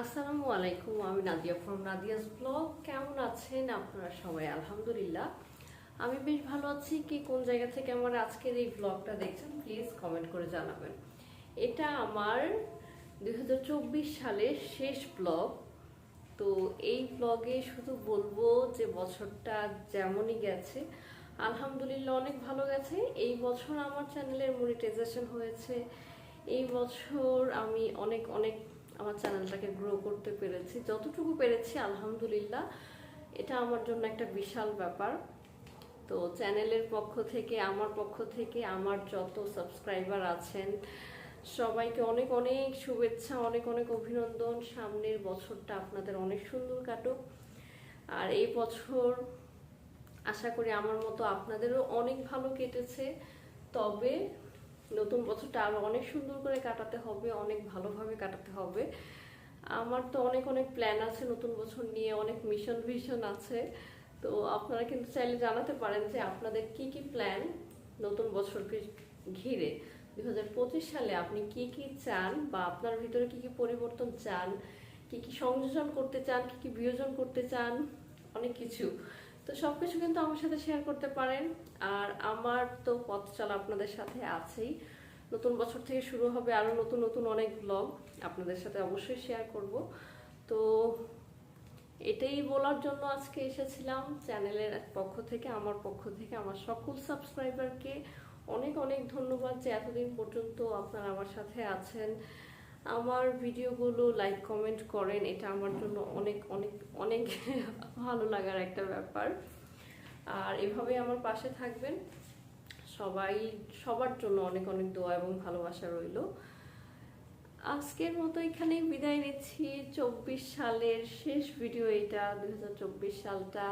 আসসালামু আলাইকুম, আমি নাদিয়া ফ্রম নাদিয়াস ব্লগ কেমন আছেন আপনারা সবাই? আলহামদুলিল্লাহ। আমি বেশ ভালো আছি। কি কোন জায়গা থেকে আমার আজকের এই ব্লগটা দেখছেন প্লিজ কমেন্ট করে জানাবেন। এটা আমার দু হাজার চব্বিশ সালের শেষ ব্লগ তো এই ব্লগে শুধু বলব যে বছরটা যেমনই গেছে, আলহামদুলিল্লাহ অনেক ভালো গেছে। এই বছর আমার চ্যানেলের মনিটাইজেশন হয়েছে। এই বছর আমি অনেক অনেক আমার চ্যানেলটাকে গ্রো করতে পেরেছি। যতটুকু পেরেছি, আলহামদুলিল্লাহ। এটা আমার জন্য একটা বিশাল ব্যাপার। তো চ্যানেলের পক্ষ থেকে, আমার পক্ষ থেকে, আমার যত সাবস্ক্রাইবার আছেন, সবাইকে অনেক অনেক শুভেচ্ছা, অনেক অনেক অভিনন্দন। সামনের বছরটা আপনাদের অনেক সুন্দর কাটুক। আর এই বছর আশা করি আমার মতো আপনাদেরও অনেক ভালো কেটেছে। তবে নতুন বছরটা আরও অনেক সুন্দর করে কাটাতে হবে, অনেক ভালোভাবে কাটাতে হবে। আমার তো অনেক অনেক প্ল্যান আছে নতুন বছর নিয়ে, অনেক মিশন ভিশন আছে। তো আপনারা কিন্তু চাইলে জানাতে পারেন যে আপনাদের কি কি প্ল্যান নতুন বছরকে ঘিরে। দু হাজার পঁচিশ সালে আপনি কি কি চান বা আপনার ভিতরে কি কি পরিবর্তন চান, কি কি সংযোজন করতে চান, কি কি বিয়োজন করতে চান, অনেক কিছু। তো সবকিছু কিন্তু আমার সাথে শেয়ার করতে পারেন। আর আমার তো পথ চলা আপনাদের সাথে আছেই। নতুন বছর থেকে শুরু হবে আরও নতুন নতুন অনেক ব্লগ আপনাদের সাথে অবশ্যই শেয়ার করব। তো এটাই বলার জন্য আজকে এসেছিলাম চ্যানেলের পক্ষ থেকে, আমার পক্ষ থেকে, আমার সকল সাবস্ক্রাইবারকে অনেক অনেক ধন্যবাদ যে এতদিন পর্যন্ত আপনারা আমার সাথে আছেন। আমার ভিডিওগুলো লাইক কমেন্ট করেন, এটা আমার জন্য অনেক অনেক অনেক ভালো লাগার একটা ব্যাপার। আর এভাবে আমার পাশে থাকবেন। সবাই, সবার জন্য অনেক অনেক দোয়া এবং ভালোবাসা রইল। আজকের মতো এখানেই বিদায় নিচ্ছি। চব্বিশ সালের শেষ ভিডিও এটা, দুই হাজার চব্বিশ সালটা।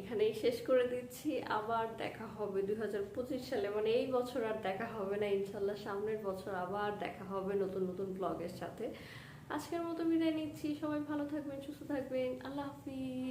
এখানেই শেষ করে দিচ্ছি। আবার দেখা হবে দুই হাজার পঁচিশ সালে। মানে এই বছর আর দেখা হবে না ইনশাল্লাহ সামনের বছর আবার দেখা হবে নতুন নতুন ব্লগের সাথে। আজকের মতো বিদায় নিচ্ছি। সবাই ভালো থাকবেন, সুস্থ থাকবেন। আল্লাহ হাফিজ।